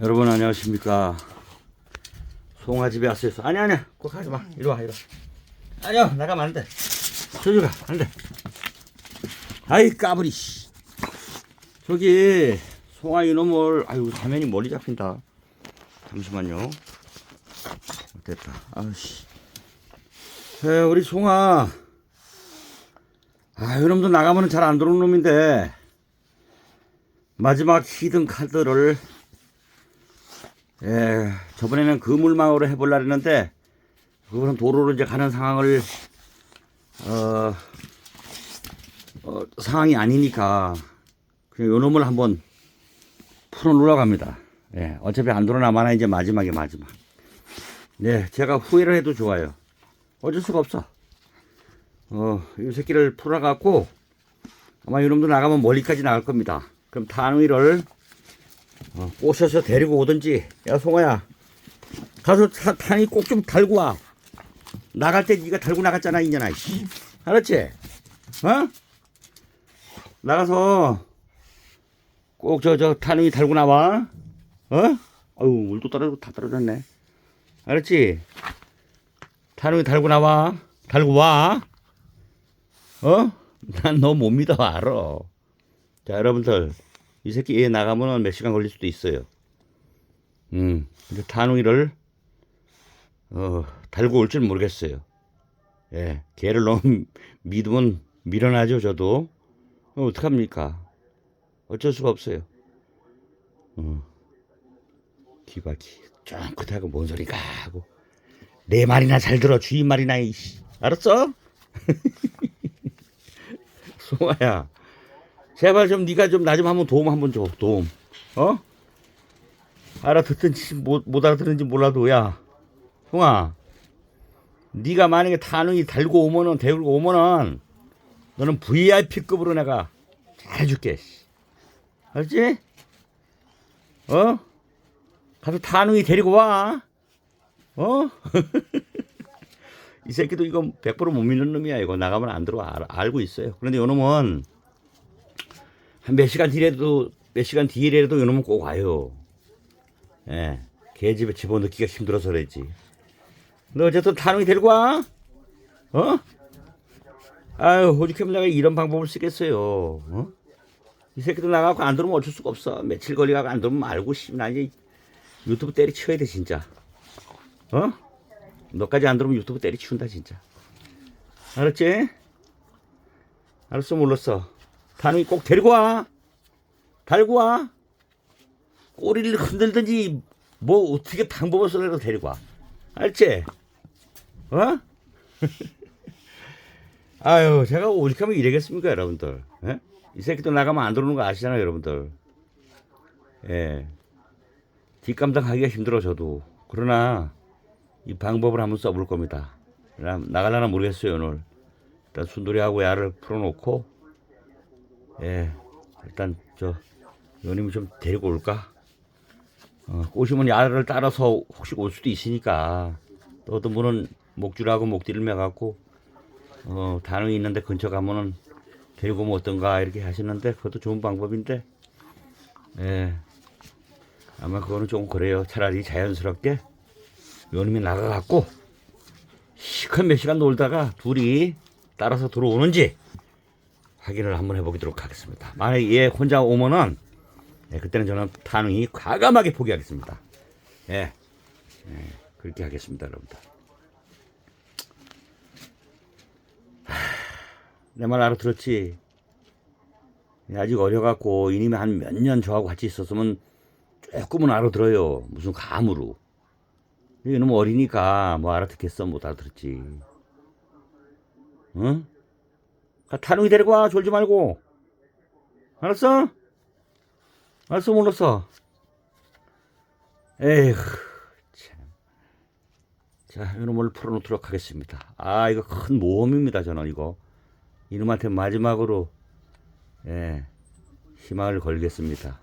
여러분 안녕하십니까? 송아집에 왔어요. 아니 아니야 꼭 가지 마. 이리 와 이리 와. 아니야 나가면 안돼. 저기 가. 안돼. 아이 까불이 씨. 저기 송아 이놈을 아유 화면이 멀리 잡힌다. 잠시만요. 됐다. 아씨. 에, 우리 송아. 아 이놈도 나가면 잘 안 들어오는 놈인데. 마지막 히든 카드를 예, 저번에는 그물망으로 해보려 했는데 그거는 도로로 이제 가는 상황을 어, 어, 상황이 아니니까 그냥 요 놈을 한번 풀어 놓으러 갑니다. 예, 어차피 안 돌아나마나 이제 마지막에 마지막. 네, 제가 후회를 해도 좋아요. 어쩔 수가 없어. 어, 이 새끼를 풀어갖고 아마 이놈도 나가면 멀리까지 나갈 겁니다. 그럼 탄위를 어, 꼬셔서 데리고 오든지 야 송아야 가서 타, 탄이 꼭 좀 달고 와 나갈 때 네가 달고 나갔잖아 이년아 씨. 알았지? 어? 나가서 꼭 저 저 탄이 달고 나와 어? 아유 물도 떨어지고 다 떨어졌네 알았지? 탄이 달고 나와 달고 와 어? 난 너 못 믿어 알아 자 여러분들 이 새끼 얘 나가면은 몇 시간 걸릴 수도 있어요. 음, 근데 탄웅이를 어 달고 올 줄 모르겠어요. 예, 걔를 너무 믿으면 밀어나죠 저도. 어, 어떡합니까? 어쩔 수가 없어요. 어, 기바기 쫑긋하고 뭔 소리가 하고 내 말이나 잘 들어 주인 말이나 이씨 알았어? 송아야. 제발 좀 네가 좀 나 좀 한번 도움 한번 줘. 도움. 어? 알아듣든지 못, 못 알아듣는지 몰라도 야. 형아. 네가 만약에 탄웅이 달고 오면은 데리고 오면은 너는 VIP급으로 내가 잘 해줄게 씨. 알지? 어? 가서 탄웅이 데리고 와. 어? 이 새끼도 이거 100%못 믿는 놈이야. 이거 나가면 안 들어와. 알, 알고 있어요. 그런데 요 놈은 한 몇 시간 뒤라도 몇 시간 뒤라도 이놈은 꼭 와요. 예, 걔 집에 집어넣기가 힘들어서 그랬지. 근데 어쨌든 탄웅이 데리고 와. 어? 아유, 오죽하면 내가 이런 방법을 쓰겠어요. 어? 이 새끼들 나가고 안 들어오면 어쩔 수가 없어. 며칠 걸리가고 안 들어오면 알고 씨, 나 이제 유튜브 때리치워야 돼 진짜. 어? 너까지 안 들어오면 유튜브 때리치운다 진짜. 알았지? 알았어 몰랐어. 단웅이 꼭 데리고 와. 달고 와. 꼬리를 흔들든지 뭐 어떻게 방법을 써서 데리고 와. 알지? 어? 아유, 제가 어떻게 하면 이래겠습니까, 여러분들? 예? 이 새끼도 나가면 안 들어오는 거 아시잖아요, 여러분들. 예. 뒷감당하기가 힘들어, 저도. 그러나, 이 방법을 한번 써볼 겁니다. 나- 나갈라나 모르겠어요, 오늘. 일단 순돌이하고 야를 풀어놓고, 예, 일단 저 요님이 좀 데리고 올까? 어, 오시면 야를 따라서 혹시 올 수도 있으니까 또 어떤 분은 목줄하고 목뒤를 매갖고 어, 단흥이 있는데 근처 가면은 데리고 오면 어떤가 이렇게 하시는데 그것도 좋은 방법인데 예, 아마 그거는 조금 그래요. 차라리 자연스럽게 요님이 나가갖고 시큰 몇 시간 놀다가 둘이 따라서 들어오는지 확인을 한번 해보도록 하겠습니다. 만약에 얘 혼자 오면은 예, 그때는 저는 탄흥이 과감하게 포기하겠습니다. 예, 예, 그렇게 하겠습니다, 여러분들. 내 말 알아들었지? 예, 아직 어려갖고 이님이 한 몇 년 저하고 같이 있었으면 조금은 알아들어요. 무슨 감으로. 이놈 어리니까 뭐 알아듣겠어 못 알아들었지. 응? 가, 탄웅이 데리고 와. 졸지 말고. 알았어? 알았어 몰랐어. 에휴 참자 이놈을 풀어놓도록 하겠습니다. 아 이거 큰 모험입니다 저는 이거. 이놈한테 마지막으로 예 희망을 걸겠습니다.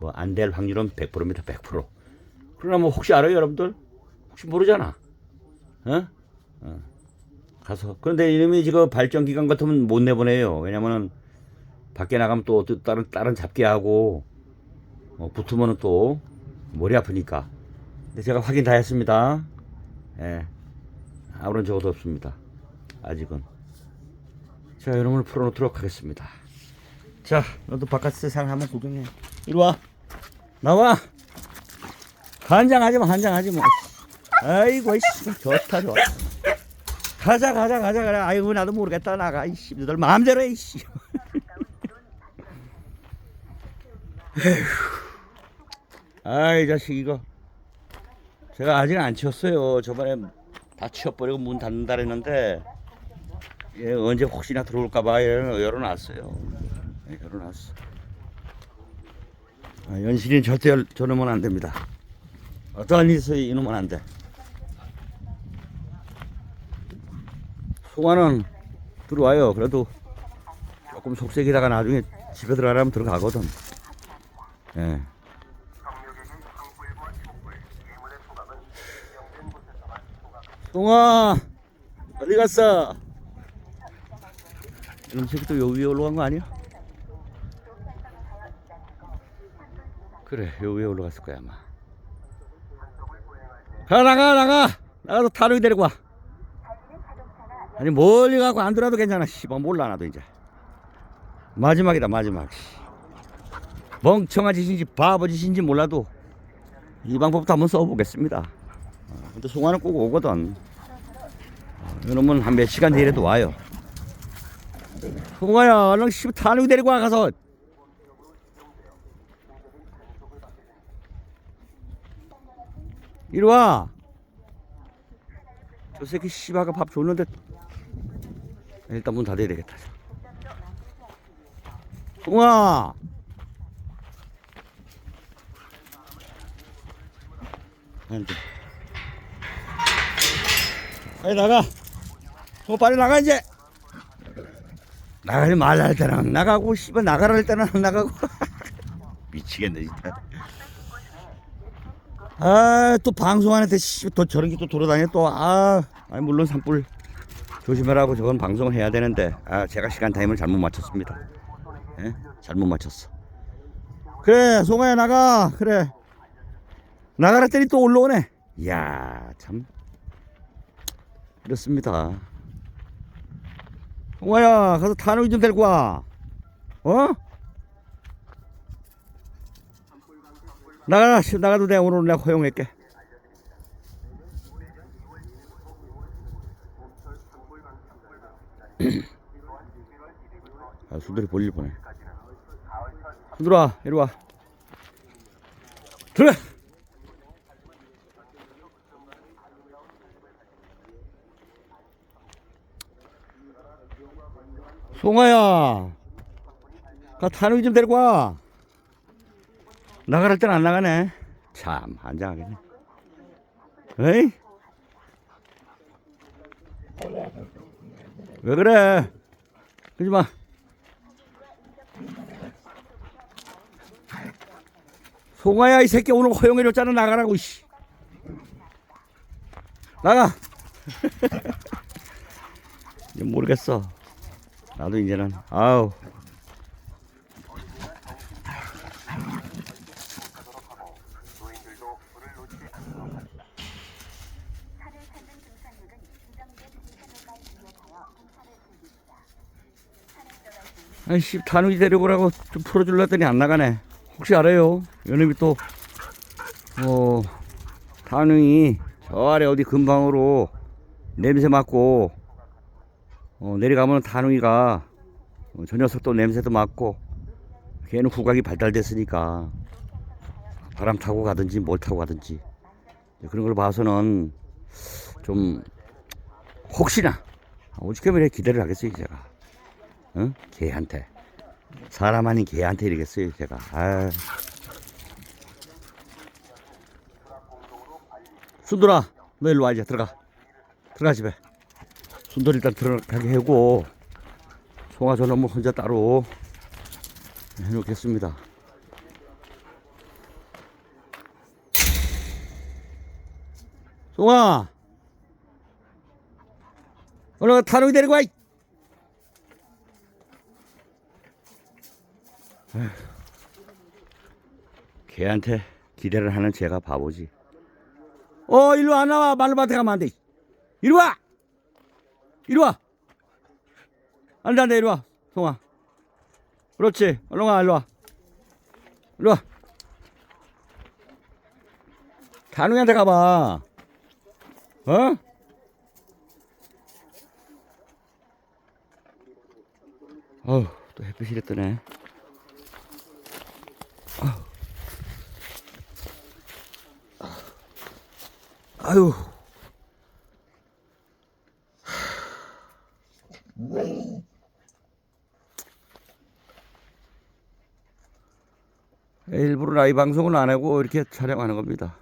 뭐 안 될 확률은 100%입니다 100% 그러나 뭐 혹시 알아요 여러분들? 혹시 모르잖아. 어? 어. 가서 그런데 이놈이 지금 발전 기간 같으면 못 내보내요. 왜냐면은 밖에 나가면 또, 또 다른 다른 잡기 하고 어, 붙으면은 또 머리 아프니까. 근데 제가 확인 다 했습니다. 예. 아무런 적어도 없습니다. 아직은. 자, 여러분을 풀어놓도록 하겠습니다. 자, 너도 바깥 세상 한번 구경해. 이리 와. 나와. 한장하지 마, 한장하지 마. 아이고, 좋다, 좋다. 가자, 가자, 가자, 가자. 아이고, 나도 모르겠다, 나가. 이씨, 너들 마음대로 해, 이씨. 아이 자식 이거. 제가 아직 안 치웠어요. 저번에 다 치워버리고 문 닫는다 그랬는데 얘 언제 혹시나 들어올까봐 열어놨어요. 예, 열어놨어. 아, 연신이 절대 열- 저놈은 안 됩니다. 어떠한 있어요 이놈은 안돼 송아는 들어와요 그래도 조금 속색이다가 나중에 집에 들어가라면 들어가거든 예. 동아 어디 갔어? 이놈 새끼 또요 위에 올라간 거 아니야? 그래 요 위에 올라갔을 거야 아마 가 나가 나가 나가서 타르기 데리고 와 아니 멀리 가고 안 들어도 괜찮아. 씨발 몰라 나도 이제. 마지막이다 마지막. 씨. 멍청한 짓인지 바보 짓인지 몰라도 이 방법도 한번 써보겠습니다. 어, 근데 송아는 꼭 오거든. 어, 이놈은 한 몇 시간 뒤에라도 와요. 송아야 얼른 씨 타누기 데리고 와 가서. 이리 와 저 새끼 씨바가 밥 줬는데 일단 문 닫아야 되겠다 송아 안 돼. 빨리 나가. 어, 빨리 나가 이제. 나가지 말라 할 때는 나가고 씨발 나가라 할 때는 안 나가고. 미치겠네 진짜. 아 또 방송하는데 씨 또 저런 게 또 돌아다녀 또 아. 아니 물론 산불 조심하라고 저건 방송을 해야 되는데 아 제가 시간 타임을 잘못 맞췄습니다. 예? 잘못 맞췄어. 그래 송아야 나가 그래. 나가라 때니 또 올라오네. 이야, 참. 그렇습니다. 홍아야, 가서 타누이 좀 데리고 와. 어? 나가라, 씨, 나가도 돼. 오늘 내가 허용할게. 아, 수들이 볼일 보네. 수들아, 이리 와. 들어! 송아야, 가 타누이 좀 데리고 와. 나가랄 땐 안 나가네. 참, 한장하겠네. 에이? 왜 그래? 그러지 마. 송아야, 이 새끼 오늘 허용해줬잖아. 나가라고, 씨. 나가. 모르겠어. 나도 이제는 아우 차를 찾는 등산객은 지정된 등산로가 진입하여 등산을 즐깁니다. 산에 들어갈 수 있는 아이씨 단우지 데려오라고 좀 풀어줄라 했더니 안 나가네. 혹시 알아요? 요놈이 또 어, 단우이 저 아래 어디 근방으로 냄새 맡고 어, 내려가면 단우이가 어, 저 녀석도 냄새도 맡고 걔는 후각이 발달됐으니까 바람 타고 가든지 뭘 타고 가든지. 그런 걸 봐서는 좀 혹시나 오죽하면 기대를 하겠어요 제가 응? 개한테. 사람 아닌 개한테 이러겠어요 제가. 아. 순돌아 너 일로 와 이제 들어가. 들어가 집에. 순돌 일단 들어가게 하고 송아 저놈은 혼자 따로 해놓겠습니다. 송아! 올라가 타노이 데리고 와 걔한테 기대를 하는 제가 바보지. 어, 일로 안 나와. 말로밭에 가면 안 돼. 이리 와! 이리 와! 안 돼, 안 돼, 이리 와. 송아. 그렇지. 얼른 와, 일로 와. 이리 와. 단웅이한테 가봐. 어? 어우, 또 햇빛이 이래 뜨네. 아유. 일부러 라이브 방송을 안 하고 이렇게 촬영하는 겁니다.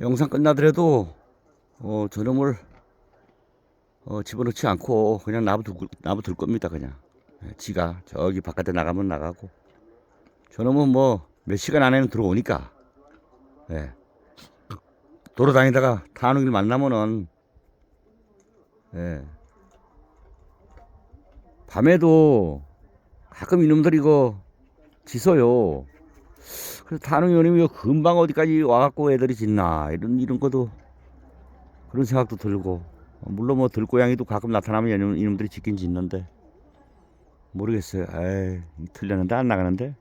영상 끝나더라도 어, 저놈을 어, 집어넣지 않고 그냥 놔둘, 놔둘 겁니다 그냥. 예, 지가 저기 바깥에 나가면 나가고. 저놈은 뭐 몇 시간 안에는 들어오니까. 예. 돌아다니다가 타는 길 만나면은 예. 밤에도 가끔 이놈들이 이거 짖어요. 그래서 타는 요님이 금방 어디까지 와갖고 애들이 짖나 이런 이런 것도 그런 생각도 들고. 어, 물론 뭐 들고양이도 가끔 나타나면 이놈, 이놈들이 짖긴 짖는데 모르겠어요. 에이 틀렸는데 안 나가는데.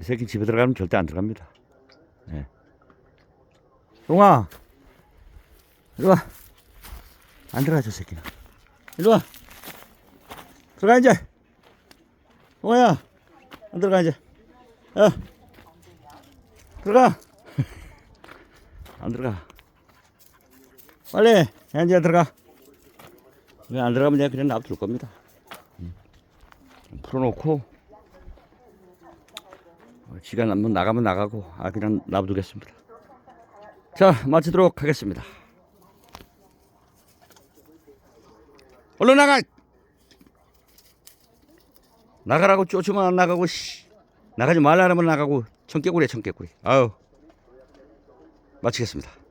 이 새끼 집에 들어가면 절대 안 들어갑니다. 예. 용아, 이리 와. 안 들어가 저 새끼는. 이리 와. 들어가 이제. 용아야, 안 들어가 이제. 어. 들어가. 안 들어가. 빨리 현지야 들어가. 왜 안 들어가면 내가 그냥 놔둘 겁니다. 음. 풀어놓고 어, 시간 남면 나가면 나가고 아 그냥 놔두겠습니다. 자 마치도록 하겠습니다. 얼른 나가. 나가라고 쫓으면 안 나가고 씨. 나가지 말라면 나가고 청개구리 청개구리. 아유 마치겠습니다.